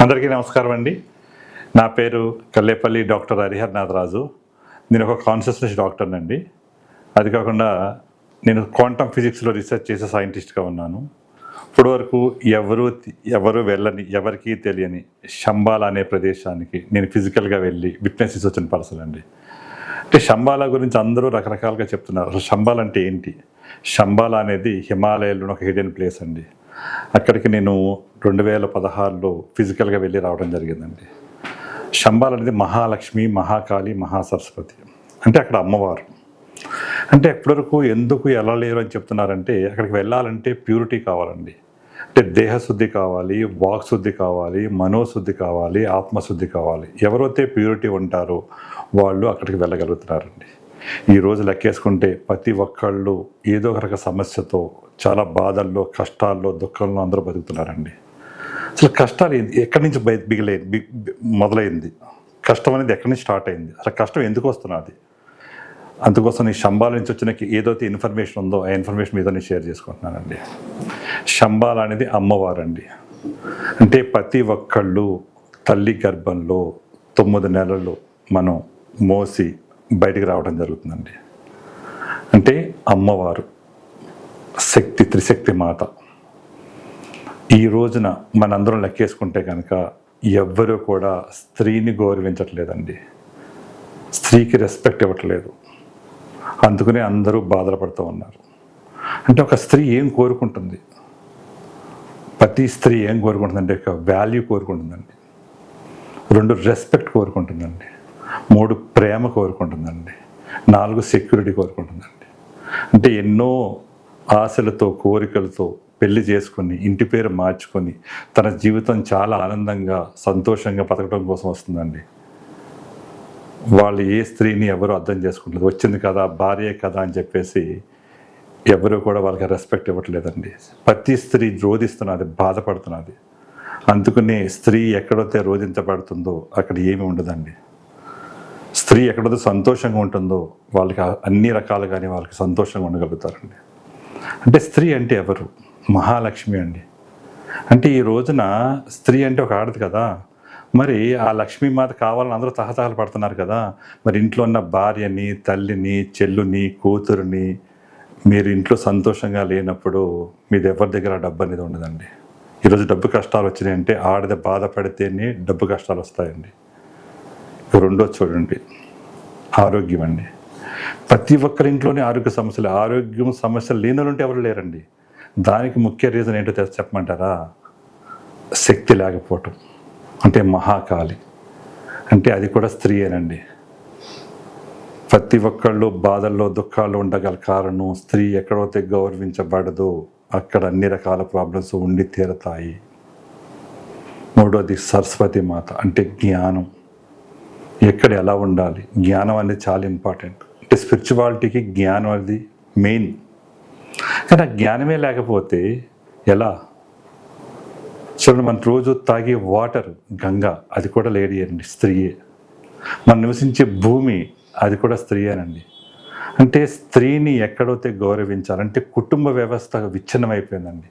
అందరికీ నమస్కారం అండి. నా పేరు కల్లేపల్లి డాక్టర్ హరిహర్నాథ్ రాజు. నేను ఒక కాన్షియస్నెస్ డాక్టర్నండి అది కాకుండా నేను క్వాంటమ్ ఫిజిక్స్లో రీసెర్చ్ చేసే సైంటిస్ట్గా ఉన్నాను. ఇప్పుడు వరకు ఎవరు ఎవరు వెళ్ళని ఎవరికీ తెలియని శంబాల అనే ప్రదేశానికి నేను ఫిజికల్గా వెళ్ళి విట్నెస్ వచ్చిన పర్సన్ అండి. అంటే శంబాల గురించి అందరూ రకరకాలుగా చెప్తున్నారు. అసలు శంబాల అంటే ఏంటి? శంబాల అనేది హిమాలయాల్లో ఒక హిడెన్ ప్లేస్ అండి. అక్కడికి నేను రెండు వేల పదహారులో ఫిజికల్గా వెళ్ళి రావడం జరిగిందండి. శంబాల్ అనేది మహాలక్ష్మి మహాకాళి మహాసరస్వతి. అంటే అక్కడ అమ్మవారు. అంటే ఎప్పటివరకు ఎందుకు ఎలా లేరు అని చెప్తున్నారంటే అక్కడికి వెళ్ళాలంటే ప్యూరిటీ కావాలండి. అంటే దేహశుద్ధి కావాలి వాక్శుద్ధి కావాలి మనోశుద్ధి కావాలి ఆత్మశుద్ధి కావాలి. ఎవరైతే ప్యూరిటీ ఉంటారో వాళ్ళు అక్కడికి వెళ్ళగలుగుతున్నారండి. ఈరోజు లెక్కేసుకుంటే ప్రతి ఒక్కళ్ళు ఏదో ఒక రక సమస్యతో చాలా బాధల్లో కష్టాల్లో దుఃఖంలో అందరూ బతుకుతున్నారండి. అసలు కష్టాలు ఏంది? ఎక్కడి నుంచి బయ బిగిలే బి- మొదలైంది? కష్టం అనేది ఎక్కడి నుంచి స్టార్ట్ అయింది? అసలు కష్టం ఎందుకు వస్తున్నది? అందుకోసం ఈ శంబాల నుంచి వచ్చిన ఏదైతే ఇన్ఫర్మేషన్ ఉందో ఆ ఇన్ఫర్మేషన్ మీద నేను షేర్ చేసుకుంటున్నానండి. శంబాల అనేది అమ్మవారండి. అంటే ప్రతి ఒక్కళ్ళు తల్లి గర్భంలో తొమ్మిది నెలలు మనం మోసి బయటికి రావడం జరుగుతుందండి. అంటే అమ్మవారు శక్తి త్రిశక్తి మాత. ఈ రోజున మనందరం లెక్కేసుకుంటే కనుక ఎవ్వరూ కూడా స్త్రీని గౌరవించట్లేదండి. స్త్రీకి రెస్పెక్ట్ ఇవ్వట్లేదు. అందుకనే అందరూ బాధలు పడుతూ ఉన్నారు. అంటే ఒక స్త్రీ ఏం కోరుకుంటుంది? ప్రతి స్త్రీ ఏం కోరుకుంటుందంటే ఒక వాల్యూ కోరుకుంటుందండి. రెండు రెస్పెక్ట్ కోరుకుంటుందండి. మూడు ప్రేమ కోరుకుంటుందండి. నాలుగు సెక్యూరిటీ కోరుకుంటుందండి. అంటే ఎన్నో ఆశలతో కోరికలతో పెళ్ళి చేసుకొని ఇంటి పేరు మార్చుకొని తన జీవితం చాలా ఆనందంగా సంతోషంగా బతకడం కోసం వస్తుందండి. వాళ్ళు ఏ స్త్రీని ఎవరు అర్థం చేసుకుంటుంది వచ్చింది కదా భార్యే కదా అని చెప్పేసి ఎవరు కూడా వాళ్ళకి రెస్పెక్ట్ ఇవ్వట్లేదండి. ప్రతి స్త్రీ రోధిస్తున్నది బాధపడుతున్నది. అందుకని స్త్రీ ఎక్కడైతే రోధించబడుతుందో అక్కడ ఏమి ఉండదండి. స్త్రీ ఎక్కడైతే సంతోషంగా ఉంటుందో వాళ్ళకి అన్ని రకాలుగానే వాళ్ళకి సంతోషంగా ఉండగలుగుతారండి. అంటే స్త్రీ అంటే ఎవరు? మహాలక్ష్మి అండి. అంటే ఈ రోజున స్త్రీ అంటే ఒక ఆడదు కదా. మరి ఆ లక్ష్మీమాత కావాలని అందరూ తహతహలు పడుతున్నారు కదా. మరి ఇంట్లో ఉన్న భార్యని తల్లిని చెల్లుని కూతురుని మీరు ఇంట్లో సంతోషంగా లేనప్పుడు మీది ఎవరి దగ్గర డబ్బు అనేది ఉండదండి. ఈరోజు డబ్బు కష్టాలు వచ్చినాయంటే ఆడది బాధపడితేనే డబ్బు కష్టాలు వస్తాయండి. రెండో చూడండి. ఆరోగ్యం అండి. ప్రతి ఒక్కరి ఇంట్లోనే ఆరోగ్య సమస్యలు ఆరోగ్యం సమస్యలు లేని ఉంటే ఎవరు లేరండి. దానికి ముఖ్య రీజన్ ఏంటో తెలిసి చెప్పమంటారా? శక్తి లేకపోవటం. అంటే మహాకాళి. అంటే అది కూడా స్త్రీయేనండి. ప్రతి ఒక్కళ్ళు బాధల్లో దుఃఖాల్లో ఉండగల కారణం స్త్రీ ఎక్కడైతే గౌరవించబడదో అక్కడ అన్ని రకాల ప్రాబ్లమ్స్ ఉండి తీరతాయి. మూడోది సరస్వతి మాత అంటే జ్ఞానం. ఎక్కడ ఎలా ఉండాలి? జ్ఞానం అనేది చాలా ఇంపార్టెంట్ అంటే స్పిరిచువాలిటీకి జ్ఞానం అనేది మెయిన్ కానీ ఆ జ్ఞానమే లేకపోతే ఎలా? చూడండి మన రోజు తాగే వాటర్ గంగా అది కూడా లేడీ అండి స్త్రీయే. మనం నివసించే భూమి అది కూడా స్త్రీయేనండి అంటే స్త్రీని ఎక్కడైతే గౌరవించాలంటే కుటుంబ వ్యవస్థ విచ్ఛిన్నమైపోయిందండి.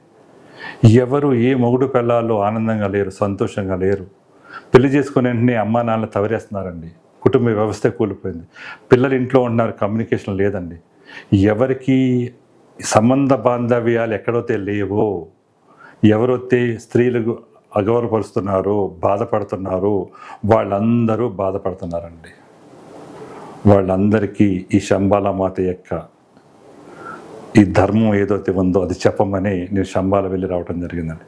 ఎవరు ఏ మొగుడు పిల్లల్లో ఆనందంగా లేరు సంతోషంగా లేరు. పెళ్ళి చేసుకునే వెంటనే అమ్మా నాన్న తవరేస్తున్నారండి కుటుంబ వ్యవస్థ కూలిపోయింది. పిల్లలు ఇంట్లో ఉంటున్నారు కమ్యూనికేషన్ లేదండి. ఎవరికి సంబంధ బాంధవ్యాలు ఎక్కడైతే లేవో ఎవరైతే స్త్రీలకు అగౌరవపరుస్తున్నారో బాధపడుతున్నారో. వాళ్ళందరూ బాధపడుతున్నారండి. వాళ్ళందరికీ ఈ శంబాల మాత యొక్క ఈ ధర్మం ఏదైతే ఉందో అది చెప్పమని నేను శంబాల వెళ్ళి రావడం జరిగిందండి.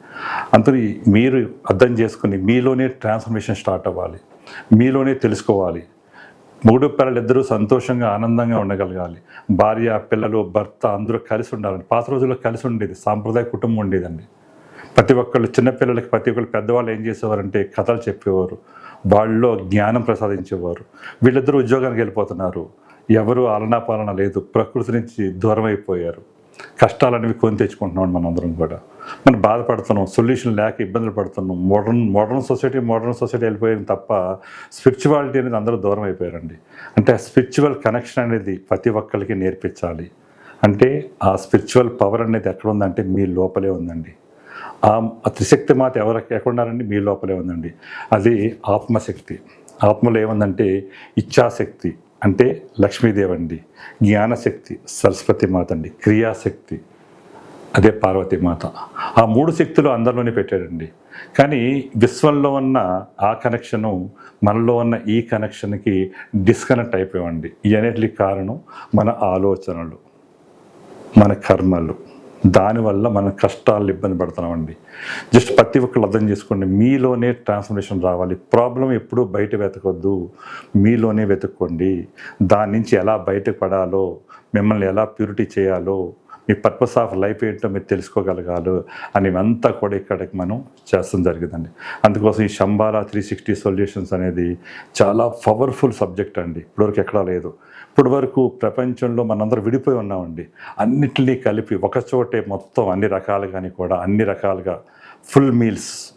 అందుకని మీరు అర్థం చేసుకుని మీలోనే ట్రాన్స్ఫర్మేషన్ స్టార్ట్ అవ్వాలి. మీలోనే తెలుసుకోవాలి. మూడు పిల్లలు ఇద్దరూ సంతోషంగా ఆనందంగా ఉండగలగాలి. భార్య పిల్లలు భర్త అందరూ కలిసి ఉండాలండి పాత రోజుల్లో కలిసి ఉండేది సాంప్రదాయ కుటుంబం ఉండేదండి. ప్రతి ఒక్కళ్ళు చిన్నపిల్లలకి ప్రతి ఒక్కళ్ళు పెద్దవాళ్ళు ఏం చేసేవారంటే కథలు చెప్పేవారు. వాళ్ళలో జ్ఞానం ప్రసాదించేవారు. వీళ్ళిద్దరూ ఉద్యోగానికి వెళ్ళిపోతున్నారు. ఎవరు ఆలనా పాలన లేదు. ప్రకృతి నుంచి దూరం అయిపోయారు కష్టాలనేవి కొని తెచ్చుకుంటున్నాం మనందరం కూడా. మనం బాధపడుతున్నాం సొల్యూషన్ లేక ఇబ్బందులు పడుతున్నాం. Modern modern society modern society వెళ్ళిపోయింది తప్ప స్పిరిచువాలిటీ అనేది అందరూ దూరం అయిపోయారండి అంటే ఆ స్పిరిచువల్ కనెక్షన్ అనేది ప్రతి ఒక్కరికి నేర్పించాలి. అంటే ఆ స్పిరిచువల్ పవర్ అనేది ఎక్కడ ఉందంటే మీ లోపలే ఉందండి. ఆ ఆ త్రిశక్తి మాత ఎవరు ఎక్కడున్నారండి? మీ లోపలే ఉందండి. అది ఆత్మశక్తి. ఆత్మలో ఏముందంటే ఇచ్ఛాశక్తి. అంటే లక్ష్మీదేవి అండి జ్ఞానశక్తి సరస్వతి మాత అండి క్రియాశక్తి అదే పార్వతీమాత ఆ మూడు శక్తులు అందరిలోనే పెట్టాడండి. కానీ విశ్వంలో ఉన్న ఆ కనెక్షను మనలో ఉన్న ఈ కనెక్షన్కి డిస్కనెక్ట్ అయిపోయామండి. ఇవన్నిటికి కారణం మన ఆలోచనలు మన కర్మలు. దానివల్ల మన కష్టాలు ఇబ్బంది పడుతున్నామండి. జస్ట్ ప్రతి ఒక్కళ్ళు అర్థం చేసుకోండి మీలోనే ట్రాన్స్ఫర్మేషన్ రావాలి. ప్రాబ్లం ఎప్పుడూ బయట వెతకొద్దు. మీలోనే వెతుక్కోండి. దాని నుంచి ఎలా బయటపడాలో మిమ్మల్ని ఎలా ప్యూరిటీ చేయాలో మీ పర్పస్ ఆఫ్ లైఫ్ ఏంటో మీరు తెలుసుకోగలగాలి అని అంతా కూడా ఇక్కడికి మనం చేస్తాం జరిగిందండి. అందుకోసం ఈ శంబాలా త్రీ సిక్స్టీ సొల్యూషన్స్ అనేది చాలా పవర్ఫుల్ సబ్జెక్ట్ అండి. ఇప్పటివరకు ఎక్కడా లేదు. ఇప్పటి వరకు ప్రపంచంలో మనందరూ విడిపోయి ఉన్నామండి. అన్నిటినీ కలిపి ఒక చోటే మొత్తం అన్ని రకాలుగాని కూడా అన్ని రకాలుగా ఫుల్ మీల్స్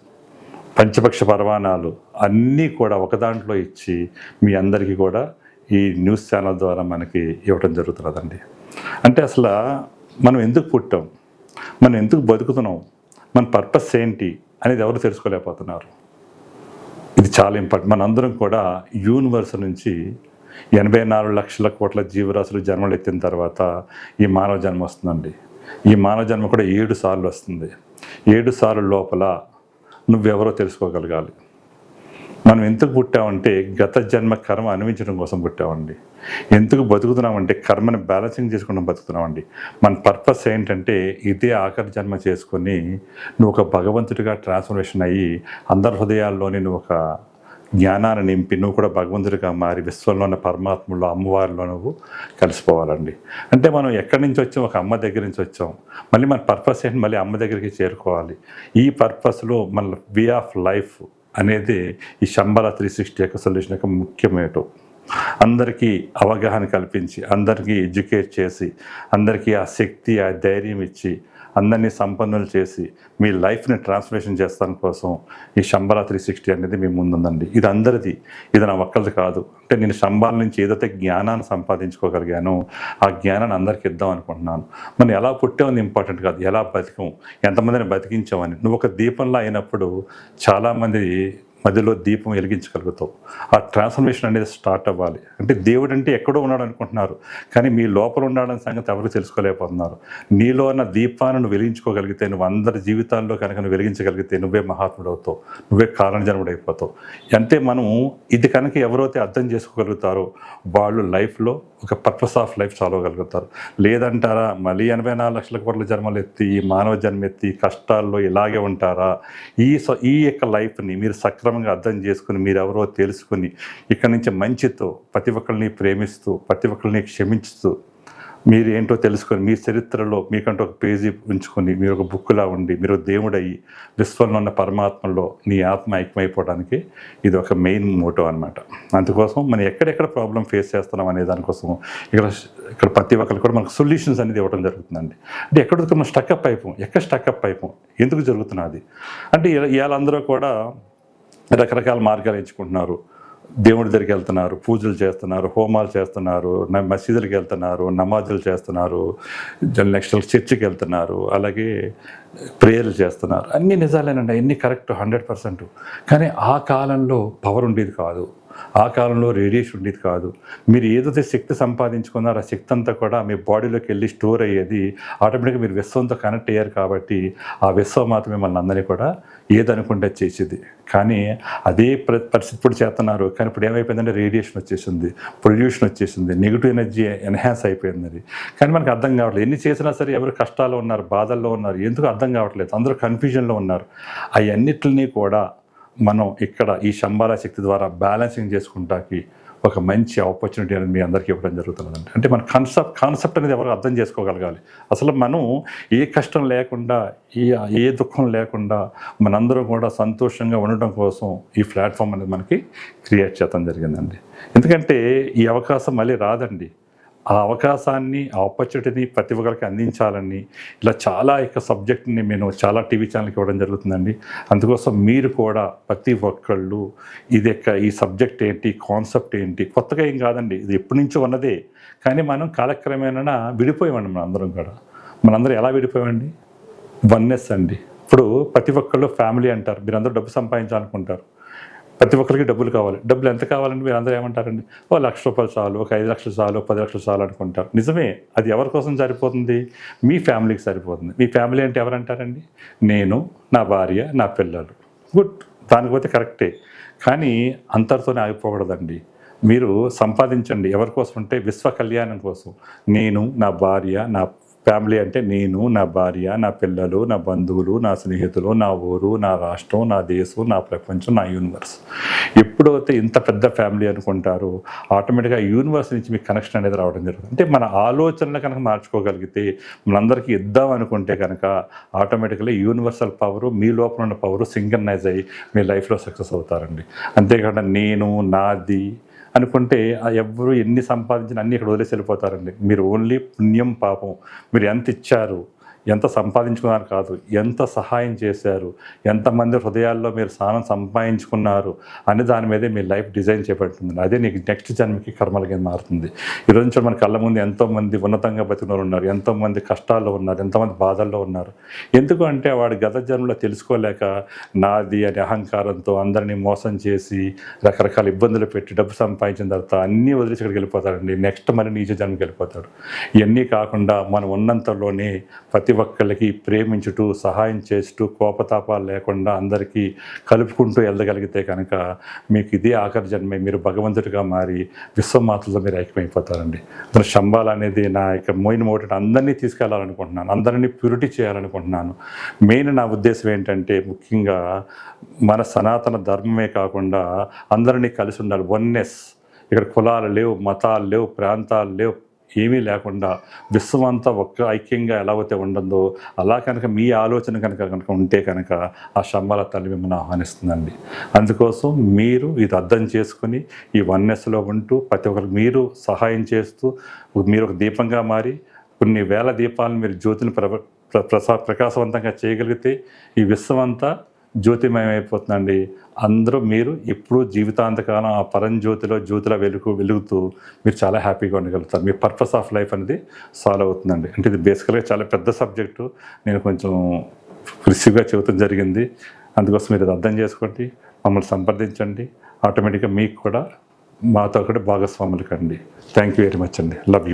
పంచపక్ష పరమాణాలు అన్నీ కూడా ఒక దాంట్లో ఇచ్చి మీ అందరికీ కూడా ఈ న్యూస్ ఛానల్ ద్వారా మనకి ఇవ్వటం జరుగుతున్నదండి. అంటే అసలు మనం ఎందుకు పుట్టాం? మనం ఎందుకు బతుకుతున్నాం? మన పర్పస్ ఏంటి? అనేది ఎవరు తెలుసుకోలేకపోతున్నారు. ఇది చాలా ఇంపార్టెంట్. మనందరం కూడా యూనివర్స్ నుంచి ఎనభై నాలుగు లక్షల కోట్ల జీవరాశులు జన్మలు ఎత్తిన తర్వాత ఈ మానవ జన్మ వస్తుందండి. ఈ మానవ జన్మ కూడా ఏడు సార్లు వస్తుంది. ఏడు సార్లు లోపల నువ్వెవరో తెలుసుకోగలగాలి. మనం ఎందుకు పుట్టామంటే గత జన్మ కర్మ అనుభవించడం కోసం పుట్టామండి. ఎందుకు బతుకుతున్నామంటే కర్మని బ్యాలెన్సింగ్ చేసుకుంటాం బతుకుతున్నామండి. మన పర్పస్ ఏంటంటే ఇదే ఆఖరి జన్మ చేసుకొని నువ్వు ఒక భగవంతుడిగా ట్రాన్స్ఫర్మేషన్ అయ్యి అందరి హృదయాల్లోని నువ్వు ఒక జ్ఞానాన్ని నింపి నువ్వు కూడా భగవంతుడిగా మారి విశ్వంలో ఉన్న పరమాత్మలో అమ్మవారిలో నువ్వు కలిసిపోవాలండి. అంటే మనం ఎక్కడి నుంచి వచ్చాం? ఒక అమ్మ దగ్గర నుంచి వచ్చాం. మళ్ళీ మన పర్పస్ ఏంటి? మళ్ళీ అమ్మ దగ్గరికి చేరుకోవాలి. ఈ పర్పస్లో మన వే ఆఫ్ లైఫ్ అనేది ఈ శంబల త్రీ సిక్స్టీ యొక్క సొల్యూషన్ యొక్క ముఖ్యమేటు. అందరికీ అవగాహన కల్పించి అందరికీ ఎడ్యుకేట్ చేసి అందరికీ ఆ శక్తి ఆ ధైర్యం ఇచ్చి అందరినీ సంపన్నులు చేసి మీ లైఫ్ని ట్రాన్స్ఫర్మేషన్ చేస్తాను కోసం ఈ శంబల త్రీ సిక్స్టీ అనేది మీ ముందుందండి. ఇది అందరిది. ఇది నా ఒక్కరిది కాదు. అంటే నేను శంబాల నుంచి ఏదైతే జ్ఞానాన్ని సంపాదించుకోగలిగానో ఆ జ్ఞానాన్ని అందరికీ ఇద్దాం అనుకుంటున్నాను. మనం ఎలా పుట్టామని ఇంపార్టెంట్ కాదు. ఎలా బతికం ఎంతమందిని బతికించామని. నువ్వు ఒక దీపంలో అయినప్పుడు చాలామంది మధ్యలో దీపం వెలిగించగలుగుతావు. ఆ ట్రాన్స్ఫర్మేషన్ అనేది స్టార్ట్ అవ్వాలి. అంటే దేవుడు అంటే ఎక్కడో ఉన్నాడు అనుకుంటున్నారు. కానీ మీ లోపల ఉన్నాడని సంగతి ఎవరు తెలుసుకోలేకపోతున్నారు. నీలో ఉన్న దీపాన్ని నువ్వు వెలిగించుకోగలిగితే నువ్వు అందరి జీవితాల్లో కనుక నువ్వు వెలిగించగలిగితే నువ్వే మహాత్ముడు అవుతావు నువ్వే కారణజన్ముడు అయిపోతావు అంటే మనం ఇది కనుక ఎవరైతే అర్థం చేసుకోగలుగుతారో వాళ్ళు లైఫ్లో ఒక పర్పస్ ఆఫ్ లైఫ్ చదవగలుగుతారు లేదంటారా మళ్ళీ ఎనభై నాలుగు లక్షల కోట్ల జన్మలు ఎత్తి ఈ మానవ జన్మ ఎత్తి కష్టాల్లో ఇలాగే ఉంటారా? ఈ స- ఈ యొక్క లైఫ్ని మీరు సక్రమ సక్రమంగా అర్థం చేసుకుని మీరు ఎవరో తెలుసుకుని ఇక్కడి నుంచి మంచితో ప్రతి ఒక్కరిని ప్రేమిస్తూ ప్రతి ఒక్కరిని క్షమించుతూ మీరు ఏంటో తెలుసుకొని మీ చరిత్రలో మీకంటూ ఒక పేజీ ఉంచుకొని మీరు ఒక బుక్లా ఉండి మీరు దేవుడయ్యి విశ్వంలో ఉన్న పరమాత్మలో నీ ఆత్మ ఐక్యమైపోవడానికి ఇది ఒక మెయిన్ మోటో అనమాట అందుకోసం మనం ఎక్కడెక్కడ ప్రాబ్లం ఫేస్ చేస్తున్నాం అనే దానికోసం ఇక్కడ ఇక్కడ ప్రతి ఒక్కరికి కూడా మనకు సొల్యూషన్స్ అనేది ఇవ్వడం జరుగుతుందండి. అంటే ఎక్కడ మనం స్టక్అప్ అయిపోం. ఎక్కడ స్టక్అప్ అయిపోం? ఎందుకు జరుగుతున్నది అంటే ఇవాళ అందరూ కూడా రకరకాల మార్గాలు ఎంచుకుంటున్నారు. దేవుడి దగ్గరికి వెళ్తున్నారు పూజలు చేస్తున్నారు హోమాలు చేస్తున్నారు మసీదులకు వెళ్తున్నారు నమాజులు చేస్తున్నారు నెక్స్ట్ చర్చికి వెళ్తున్నారు అలాగే ప్రేయర్లు చేస్తున్నారు. అన్ని నిజాలేనండి అన్నీ కరెక్ట్ హండ్రెడ్ పర్సెంట్. కానీ ఆ కాలంలో పవర్ ఉండేది కాదు. ఆ కాలంలో రేడియేషన్ ఉండేది కాదు. మీరు ఏదైతే శక్తి సంపాదించుకున్నారో ఆ శక్తి అంతా కూడా మీ బాడీలోకి వెళ్ళి స్టోర్ అయ్యేది ఆటోమేటిక్గా మీరు విశ్వంతో కనెక్ట్ అయ్యారు కాబట్టి ఆ విశ్వం మాత్రం మిమ్మల్ని అందరినీ కూడా ఏదనుకుంటే చేసేది. కానీ అదే ప్ర- పరిస్థితి ఇప్పుడు చేస్తున్నారు. కానీ ఇప్పుడు ఏమైపోయిందంటే రేడియేషన్ వచ్చేసింది. పొల్యూషన్ వచ్చేసింది. నెగిటివ్ ఎనర్జీ ఎన్హాన్స్ అయిపోయింది అది. కానీ మనకు అర్థం కావట్లేదు. ఎన్ని చేసినా సరే ఎవరు కష్టాల్లో ఉన్నారు బాధల్లో ఉన్నారు. ఎందుకు అర్థం కావట్లేదు? అందరూ కన్ఫ్యూజన్లో ఉన్నారు. అవన్నిటిని కూడా మనం ఇక్కడ ఈ శంబాల శక్తి ద్వారా బ్యాలెన్సింగ్ చేసుకుంటాకి ఒక మంచి ఆపర్చునిటీ అనేది మీ అందరికీ ఇవ్వడం జరుగుతుందండి అంటే మన కాన్సెప్ట్ కాన్సెప్ట్ అనేది ఎవరు అర్థం చేసుకోగలగాలి. అసలు మనం ఏ కష్టం లేకుండా ఏ ఏ దుఃఖం లేకుండా మనందరం కూడా సంతోషంగా ఉండటం కోసం ఈ ప్లాట్ఫామ్ అనేది మనకి క్రియేట్ చేయడం జరిగిందండి. ఎందుకంటే ఈ అవకాశం మళ్ళీ రాదండి. ఆ అవకాశాన్ని ఆ ఆపర్చునిటీని ప్రతి ఒక్కరికి అందించాలని ఇలా చాలా యొక్క సబ్జెక్ట్ని నేను చాలా టీవీ ఛానల్కి ఇవ్వడం జరుగుతుందండి. అందుకోసం మీరు కూడా ప్రతి ఒక్కళ్ళు ఇది యొక్క ఈ సబ్జెక్ట్ ఏంటి కాన్సెప్ట్ ఏంటి కొత్తగా ఏం కాదండి. ఇది ఎప్పటి నుంచో ఉన్నదే. కానీ మనం కాలక్రమేణా విడిపోయామండి మనందరం కూడా. మనందరం ఎలా విడిపోయామండి? వన్నెస్ అండి. ఇప్పుడు ప్రతి ఒక్కళ్ళు ఫ్యామిలీ అంటారు. మీరు అందరూ డబ్బు సంపాదించాలనుకుంటారు. ప్రతి ఒక్కరికి డబ్బులు కావాలి. డబ్బులు ఎంత కావాలంటే మీరు అందరూ ఏమంటారండి? ఓ లక్ష రూపాయలు చాలు ఒక ఐదు లక్షలు చాలు పది లక్షలు చాలు అనుకుంటారు. నిజమే అది ఎవరి కోసం సరిపోతుంది? మీ ఫ్యామిలీకి సరిపోతుంది. మీ ఫ్యామిలీ అంటే ఎవరంటారండి? నేను నా భార్య నా పిల్లలు. గుడ్. దానికి పోతే కరెక్టే. కానీ అంతటితోనే ఆగిపోకూడదండి. మీరు సంపాదించండి. ఎవరి కోసం అంటే విశ్వ కళ్యాణం కోసం. నేను నా భార్య నా ఫ్యామిలీ అంటే నేను నా భార్య నా పిల్లలు నా బంధువులు నా స్నేహితులు నా ఊరు నా రాష్ట్రం నా దేశం నా ప్రపంచం నా యూనివర్స్ ఎప్పుడైతే ఇంత పెద్ద ఫ్యామిలీ అనుకుంటారో ఆటోమేటిక్గా యూనివర్స్ నుంచి మీకు కనెక్షన్ అనేది రావడం జరుగుతుంది. అంటే మన ఆలోచనలు కనుక మార్చుకోగలిగితే మనందరికీ ఇద్దాం అనుకుంటే కనుక ఆటోమేటిక్గా యూనివర్సల్ పవర్ మీ లోపల ఉన్న పవర్ సింగనైజ్ అయ్యి మీ లైఫ్లో సక్సెస్ అవుతారండి. అంతేకాకుండా నేను నాది అనుకుంటే ఆ ఎన్ని సంపాదించినా అన్ని ఇక్కడ వదిలేసి వెళ్ళిపోతారండి. మీరు ఓన్లీ పుణ్యం పాపం. మీరు ఎంత ఇచ్చారు ఎంత సంపాదించుకున్నారు కాదు ఎంత సహాయం చేశారు ఎంతమంది హృదయాల్లో మీరు స్థానం సంపాదించుకున్నారు అనే దాని మీదే మీ లైఫ్ డిజైన్ చేయబడుతుంది అదే నీకు నెక్స్ట్ జన్మకి కర్మల కింద మారుతుంది. ఈరోజు నుంచి మన కళ్ళ ముందు ఎంతోమంది ఉన్నతంగా బతికిన ఉన్నారు ఎంతోమంది కష్టాల్లో ఉన్నారు ఎంతోమంది బాధల్లో ఉన్నారు. ఎందుకు అంటే వాడు గత జన్మలో తెలుసుకోలేక నాది అనే అహంకారంతో అందరినీ మోసం చేసి రకరకాల ఇబ్బందులు పెట్టి డబ్బు సంపాదించిన తర్వాత అన్నీ వదిలేసి ఇక్కడికి వెళ్ళిపోతాడండి. నెక్స్ట్ మరి నీచ జన్మకి వెళ్ళిపోతాడు. ఇవన్నీ కాకుండా మనం ఉన్నంతలోనే ప్రతి ఒక్కళ్ళకి ప్రేమించుటూ సహాయం చేస్తూ కోపతాపాలు లేకుండా అందరికీ కలుపుకుంటూ వెళ్ళగలిగితే కనుక మీకు ఇదే ఆఖరి జన్మే మీరు భగవంతుడిగా మారి విశ్వమాతలతో మీరు ఐక్యమైపోతారండి. మన శంబాల్ అనేది నా యొక్క మోయిన మోటని అందరినీ తీసుకెళ్ళాలనుకుంటున్నాను అందరినీ ప్యూరిటీ చేయాలనుకుంటున్నాను. మెయిన్ నా ఉద్దేశం ఏంటంటే ముఖ్యంగా మన సనాతన ధర్మమే కాకుండా అందరినీ కలిసి ఉండాలి. వన్నెస్ ఇక్కడ కులాలు లేవు మతాలు లేవు ప్రాంతాలు లేవు ఏమీ లేకుండా విశ్వం అంతా ఒక్క ఐక్యంగా ఎలా అయితే ఉండదో అలా కనుక మీ ఆలోచన కనుక కనుక ఉంటే కనుక ఆ శంబాల తల్లి మిమ్మల్ని ఆహ్వానిస్తుందండి. అందుకోసం మీరు ఇది అర్థం చేసుకుని ఈ వన్నెస్లో ఉంటూ ప్రతి ఒక్కరికి మీరు సహాయం చేస్తూ మీరు ఒక దీపంగా మారి కొన్ని వేల దీపాలను మీరు జ్యోతిని ప్ర ప్ర- ప్రసా ప్రకాశవంతంగా చేయగలిగితే ఈ విశ్వం జ్యోతిమయమైపోతుందండి. జ్యోతిమయం అయిపోతుందండి అందరూ మీరు ఎప్పుడూ జీవితాంతకాలం ఆ పరంజ్యోతిలో జ్యోతిలో వెలుగు వెలుగుతూ మీరు చాలా హ్యాపీగా ఉండగలుగుతారు. మీ పర్పస్ ఆఫ్ లైఫ్ అనేది సాల్వ్ అవుతుందండి. అంటే ఇది బేసికల్గా చాలా పెద్ద సబ్జెక్టు. నేను కొంచెం రిసీవ్గా చెబుతాం జరిగింది. అందుకోసం మీరు అది అర్థం చేసుకోండి మమ్మల్ని సంప్రదించండి. ఆటోమేటిక్గా మీకు కూడా మాతో కూడా భాగస్వాములు కండి. థ్యాంక్ యూ వెరీ మచ్ అండి. Love you.